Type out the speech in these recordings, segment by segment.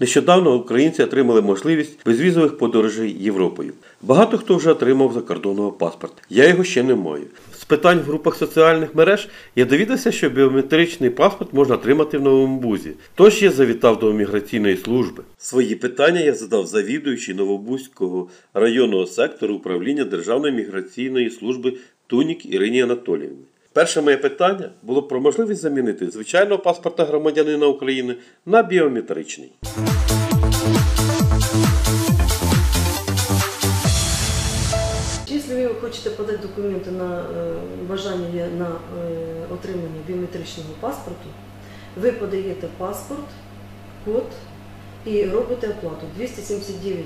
Нещодавно українці отримали можливість безвізових подорожей Європою. Багато хто вже отримав закордонного паспорт. Я його ще не маю. З питань в групах соціальних мереж я довідався, що біометричний паспорт можна отримати в Новому Бузі. Тож я завітав до міграційної служби. Свої питання я задав завідуючій Новобузького районного сектору управління Державної міграційної служби Тунік Ірині Анатоліївні. Перше моє питання було про можливість замінити звичайного паспорта громадянина України на біометричний. Якщо ви хочете подати документи на е, бажання на е, отримання біометричного паспорту, ви подаєте паспорт, код і робите оплату. 279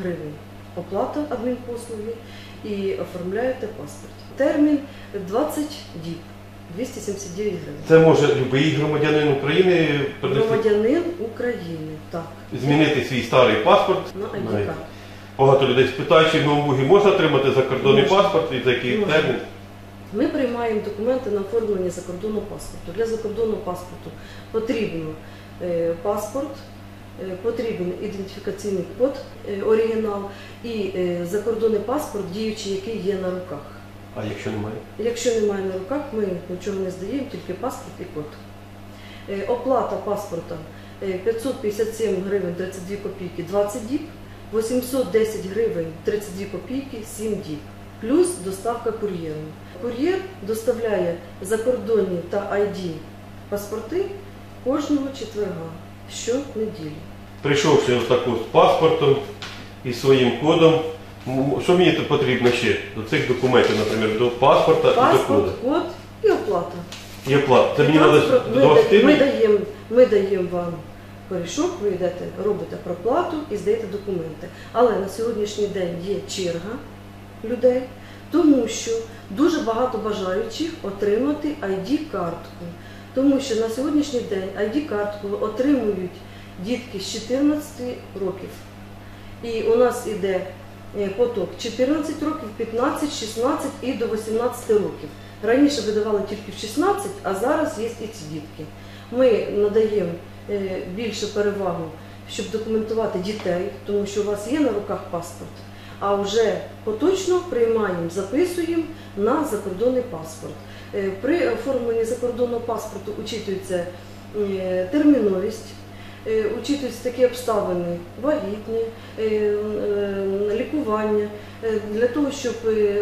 гривень оплата адмінпослуги і оформляєте паспорт. Термін 20 діб, 279 гривень. Це може будь-який громадянин України принести- Громадянин України, так, змінити свій старий паспорт. на. ID. Багато людей спитають, чи в Новомбугі можна отримати закордонний Можна. паспорт і за який Можна. термін. Ми приймаємо документи на оформлення закордонного паспорту. Для закордонного паспорту потрібен паспорт, потрібен ідентифікаційний код е, оригінал і е, закордонний паспорт, діючий, який є на руках. А якщо немає? Якщо немає на руках, ми нічого не здаємо, тільки паспорт і код. Е, Оплата паспорта е, 557 гривень 32 копійки 20 діб, 810 гривень 32 копійки 7 діб, плюс доставка кур'єром. Кур'єр доставляє закордонні та ID паспорти кожного четверга, щонеділі. Прийшовши отаку з паспортом і своїм кодом, що мені тут потрібно ще до цих документів, наприклад, до паспорта і до Паспорт, коду? код і оплата. І оплата. Це мені Транспорт треба ми, до да- ми, даємо, ми даємо вам корішок, ви йдете, робите проплату і здаєте документи. Але на сьогоднішній день є черга людей, тому що дуже багато бажаючих отримати ID-картку. Тому що на сьогоднішній день ID-картку отримують дітки з 14 років. І у нас іде е, поток 14 років, 15, 16 і до 18 років. Раніше видавали тільки в 16, а зараз є і ці дітки. Ми надаємо е, більше перевагу, щоб документувати дітей, тому що у вас є на руках паспорт, а вже поточно приймаємо, записуємо на закордонний паспорт. Е, При оформленні закордонного паспорту учитується е, терміновість, е, учитуються такі обставини вагітні, лікування, для того, щоб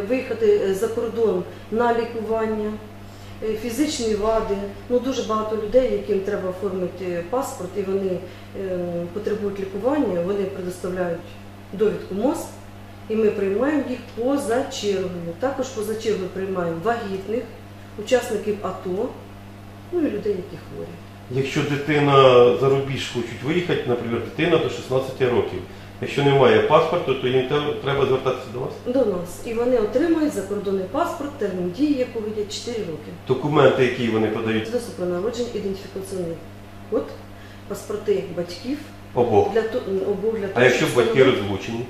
виїхати за кордон на лікування, фізичні вади. Ну, дуже багато людей, яким треба оформити паспорт, і вони потребують лікування, вони предоставляють довідку МОЗ, і ми приймаємо їх поза чергою. Також поза чергою приймаємо вагітних, учасників АТО, ну і людей, які хворі. Якщо дитина за рубіж хочуть виїхати, наприклад, дитина до 16 років. Якщо немає паспорту, то їм треба звертатися до вас. До нас. І вони отримують закордонний паспорт, термін дії якого є 4 роки. Документи, які вони подають Свідоцтво про народження, ідентифікаційний код, паспорти батьків обох. для обох для А якщо батьки розлучені?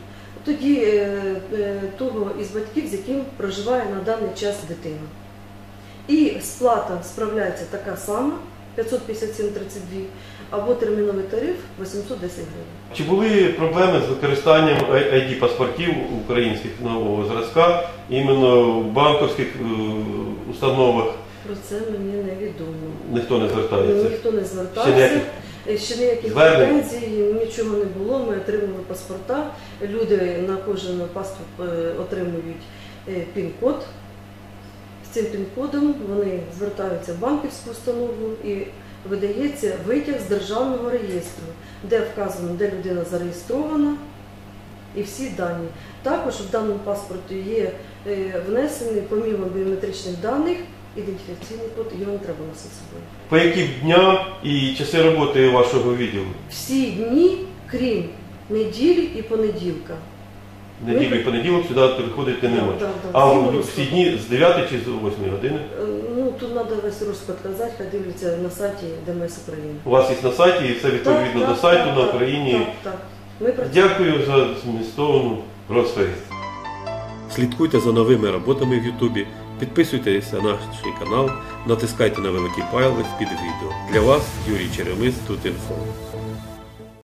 тоді е, е, того із батьків, з яким проживає на даний час дитина. І сплата справляється така сама 557,32 або терміновий тариф 810 гривень. Чи були проблеми з використанням id паспортів українських нового зразка іменно в банковських е, установах? Про це мені невідомо. Ніхто не звертається. Ніхто не Ще звертався. ніяких Е, Ще ніяких претензій, нічого не було. Ми отримали паспорта. Люди на кожен паспорт е, отримують пін-код. Цим пін-кодом вони звертаються в банківську установу і видається витяг з державного реєстру, де вказано, де людина зареєстрована і всі дані. Також в даному паспорті є е, внесений, помімо біометричних даних, ідентифікаційний код, його не треба носити з собою. По які дня і часи роботи вашого відділу? всі дні, крім неділі і понеділка. Неділю і понеділок сюди приходити не можна. А Всі в- всі дні з 9 чи з 8 години? Е, Ну тут треба весь розклад казати, хай дивляться на сайті ДМС України. У вас є на сайті і все відповідно Так, до так, сайту так, на так, Україні. Так, так. Ми працюємо. Дякую за змістовну розповідь. Слідкуйте за новими роботами в Ютубі, підписуйтесь на наш канал, натискайте на великий палець під відео. Для вас Юрій Черемис тут інфо.